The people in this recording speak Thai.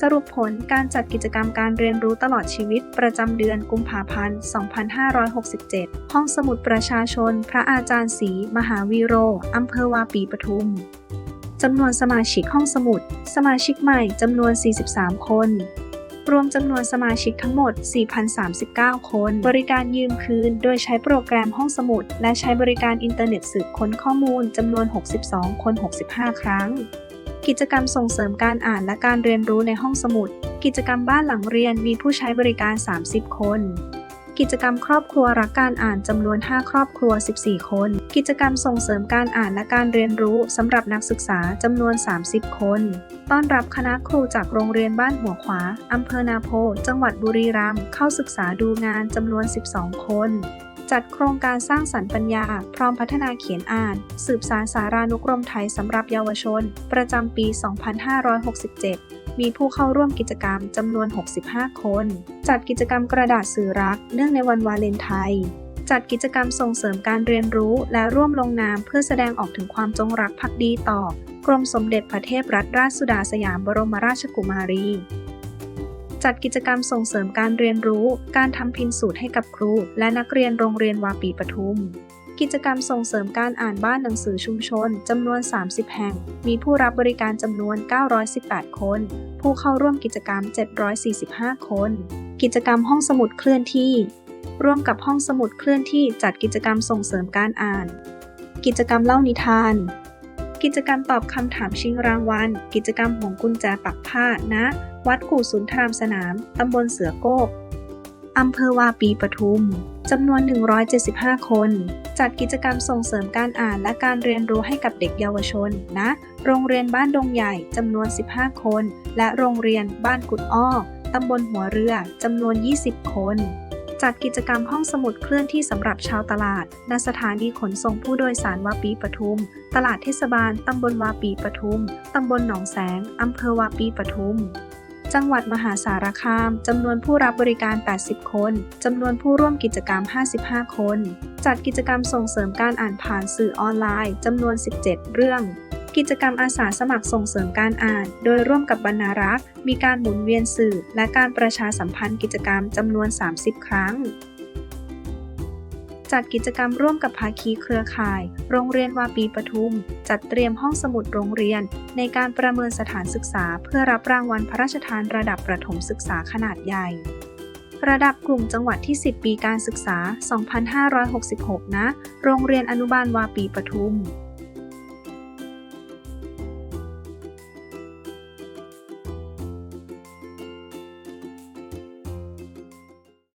สรุปผลการจัดกิจกรรมการเรียนรู้ตลอดชีวิตประจำเดือนกุมภาพันธ์ 2567 ห้องสมุดประชาชน พระอาจารย์ศรีมหาวีโร อำเภอวาปีปทุมจำนวนสมาชิกห้องสมุด สมาชิกใหม่จำนวน 43 คน รวมจำนวนสมาชิกทั้งหมด 4,039 คน บริการยืมคืน โดยใช้โปรแกรมห้องสมุด และใช้บริการอินเทอร์เน็ตสืบค้นข้อมูลจำนวน 62 คน 65 ครั้ง กิจกรรมส่งเสริมการอ่านและการเรียนรู้ในห้องสมุด กิจกรรมบ้านหลังเรียนมีผู้ใช้บริการ 30 คน กิจกรรมครอบครัวรักการอ่านจำนวน 5 ครอบครัว 14 คน กิจกรรมส่งเสริมการอ่านและการเรียนรู้สำหรับนักศึกษาจำนวน 30 คน ต้อนรับคณะครูจากโรงเรียนบ้านหัวขวาอำเภอนาโพ จังหวัดบุรีรัมย์เข้าศึกษาดูงานจำนวน 12 คน จัดโครงการสร้างสรรค์ปัญญา พร้อมพัฒนาเขียนอ่าน สืบสารสารานุกรมไทยสำหรับเยาวชน ประจำปี 2567มีผู้เข้าร่วมกิจกรรมจำนวน 65 คน จัดกิจกรรมกระดาษสื่อรัก เนื่องในวันวาเลนไทน์ จัดกิจกรรมส่งเสริมการเรียนรู้และร่วมลงนามเพื่อแสดงออกถึงความจงรักภักดีต่อ กรมสมเด็จพระเทพรัตนราชสุดาสยามบรมราชกุมารี จัดกิจกรรมส่งเสริมการเรียนรู้ การทำพินสูตรให้กับครู และนักเรียนโรงเรียนวาปีปทุม กิจกรรมส่งเสริมการอ่านบ้านหนังสือชุมชนจำนวน 30 แห่ง มีผู้รับบริการจำนวน 918 คน ผู้เข้าร่วมกิจกรรม 745 คน กิจกรรมห้องสมุดเคลื่อนที่ ร่วมกับห้องสมุดเคลื่อนที่จัดกิจกรรมส่งเสริมการอ่าน กิจกรรมเล่านิทาน กิจกรรมตอบคำถามชิงรางวัล กิจกรรมหงกุญแจปักผ้าณวัดกู่สุนทรามสนาม ตำบลเสือโกกอำเภอวาปีปทุม จำนวน 175 คน จัดกิจกรรมส่งเสริมการอ่านและการเรียนรู้ให้กับเด็กเยาวชนณโรงเรียนบ้านดงใหญ่ จำนวน 15 คน และโรงเรียนบ้านกุดอ้อ ตำบลหัวเรือ จำนวน 20 คน จัดกิจกรรมห้องสมุดเคลื่อนที่สำหรับชาวตลาด ณ สถานีขนส่งผู้โดยสารวาปีปทุม ตลาดเทศบาล ตำบลวาปีปทุม ตำบลหนองแสง อำเภอวาปีปทุม จังหวัดมหาสารคาม จำนวนผู้รับบริการ 80 คน จำนวนผู้ร่วมกิจกรรม 55 คน จัดกิจกรรมส่งเสริมการอ่านผ่านสื่อออนไลน์ จำนวน 17 เรื่อง กิจกรรมอาสาสมัครส่งเสริมการอ่าน โดยร่วมกับบรรณารักษ์ มีการหมุนเวียนสื่อ และการประชาสัมพันธ์กิจกรรมจำนวน 30 ครั้ง จัดกิจกรรมร่วมกับภาคีเครือข่าย โรงเรียนวาปีปทุม จัดเตรียมห้องสมุดโรงเรียน ในการประเมินสถานศึกษา เพื่อรับรางวัลพระราชทานระดับประถมศึกษาขนาดใหญ่ระดับกลุ่มจังหวัดที่ 10 ปีการศึกษา 2566 นะ โรงเรียนอนุบาลวาปีปทุม